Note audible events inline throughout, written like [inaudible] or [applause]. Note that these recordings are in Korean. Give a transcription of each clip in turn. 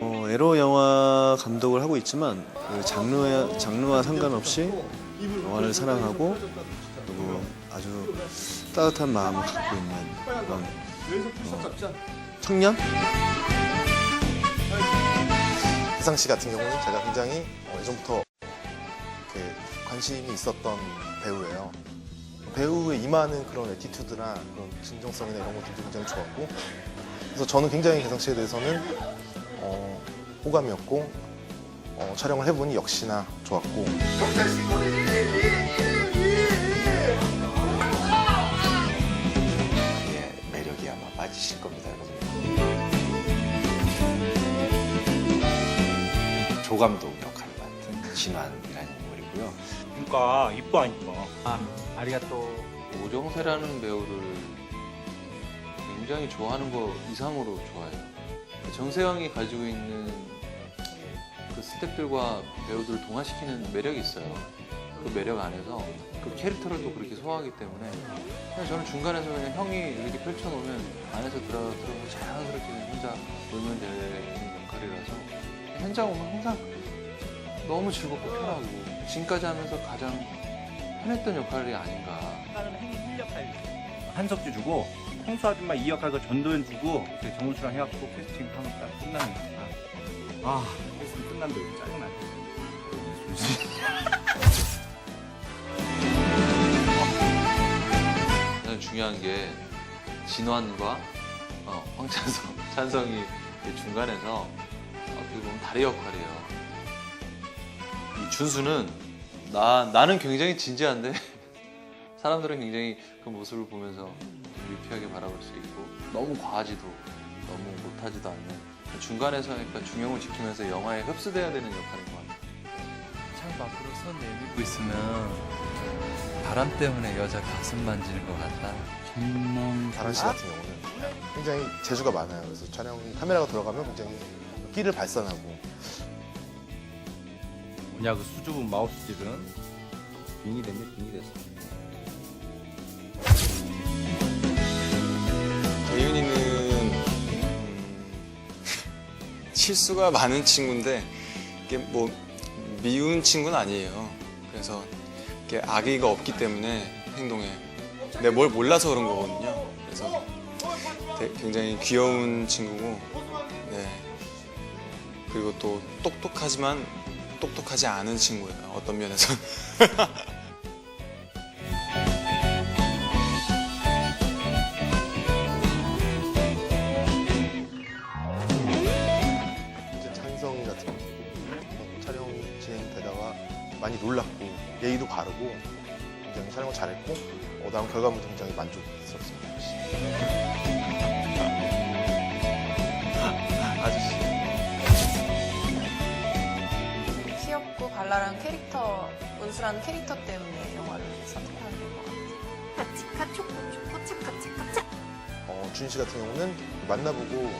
어, 에로 영화 감독을 하고 있지만 그 장르와, 장르와 상관없이 영화를 사랑하고 그리고 아주 따뜻한 마음을 갖고 있는 그런 어, 청년? 혜상 씨 같은 경우는 제가 굉장히 어, 예전부터 이렇게 관심이 있었던 배우예요. 배우에 임하는 그런 에티튜드나 그런 진정성이나 이런 것들도 굉장히 좋았고 그래서 저는 굉장히 혜상 씨에 대해서는 어, 호감이었고 어, 촬영을 해보니 역시나 좋았고 예, 매력이 아마 빠지실 겁니다, 여러분. 조감독 역할을 맡은 진환이라는 인물이고요. 그러니까 이뻐 안 이뻐? 오정세라는 배우를 굉장히 좋아하는 거 이상으로 좋아해요. 정세영이 가지고 있는 그 스태프들과 배우들을 동화시키는 매력이 있어요. 그 매력 안에서 그 캐릭터를 또 그렇게 소화하기 때문에 그냥 저는 중간에서 그냥 형이 이렇게 펼쳐놓으면 안에서 들어가 들어서 자연스럽게 혼자 놀면 되는 역할이라서 현장 오면 항상 너무 즐겁고 편하고 지금까지 하면서 가장 편했던 역할이 아닌가. 한석주 주고 홍수 아줌마 이 역할과 전도연 주고 그 정우수랑 해갖고 캐스팅 하면 딱 끝나는 거야. 아 캐스팅 끝난다 이거 짜증나. [laughs] 가장 중요한 게 진환과 어, 황찬성, [laughs] 찬성이 그 중간에서 어떻게 보면 다리 역할이에요. 이 준수는 나 나는 굉장히 진지한데 [laughs] 사람들은 굉장히 그 모습을 보면서 좀 유쾌하게 바라볼 수 있고 너무 과하지도 너무 못하지도 않는 중간에서 약간 중형을 지키면서 영화에 흡수돼야 되는 역할인 것 같아요. 창 밖으로 손 내밀고 있으면 바람 때문에 여자 가슴 만지는 것 같다. 다란 씨 같은 경우는 굉장히 재주가 많아요. 그래서 촬영 카메라가 들어가면 굉장히 끼를 발산하고 뭐냐 그 수줍은 마우스들은 빙이 됐네 빙이 됐어. 실수가 많은 친구인데 이게 뭐 미운 친구는 아니에요. 그래서 이게 악의가 없기 때문에 행동에 내가 뭘 몰라서 그런 거거든요. 그래서 되- 굉장히 귀여운 친구고, 네. 그리고 또 똑똑하지만 똑똑하지 않은 친구예요. 어떤 면에서. [laughs] 많이 놀랐고 예의도 바르고 굉장히 촬영을 잘했고 어, 나온 결과물도 굉장히 만족스럽습니다. 아저씨. 귀엽고 발랄한 캐릭터, 은수라는 캐릭터 때문에 영화를 선택하는 것 같아요. 어, 준희 씨 같은 경우는 만나보고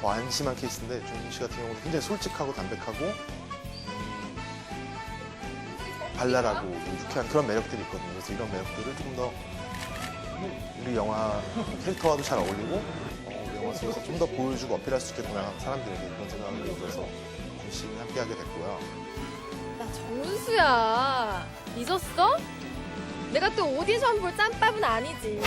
더 안심한 케이스인데 준희 씨 같은 경우는 굉장히 솔직하고 담백하고 음, 발랄하고 유쾌한 그런 매력들이 있거든요. 그래서 이런 매력들을 조금 더 우리 영화 캐릭터와도 잘 어울리고 어, 영화 속에서 좀 더 보여주고 어필할 수 있겠구나 사람들에게 그런 생각을 들어서 씨와 함께하게 됐고요. 나 정수야 잊었어? 내가 또 오디션 볼 짬밥은 아니지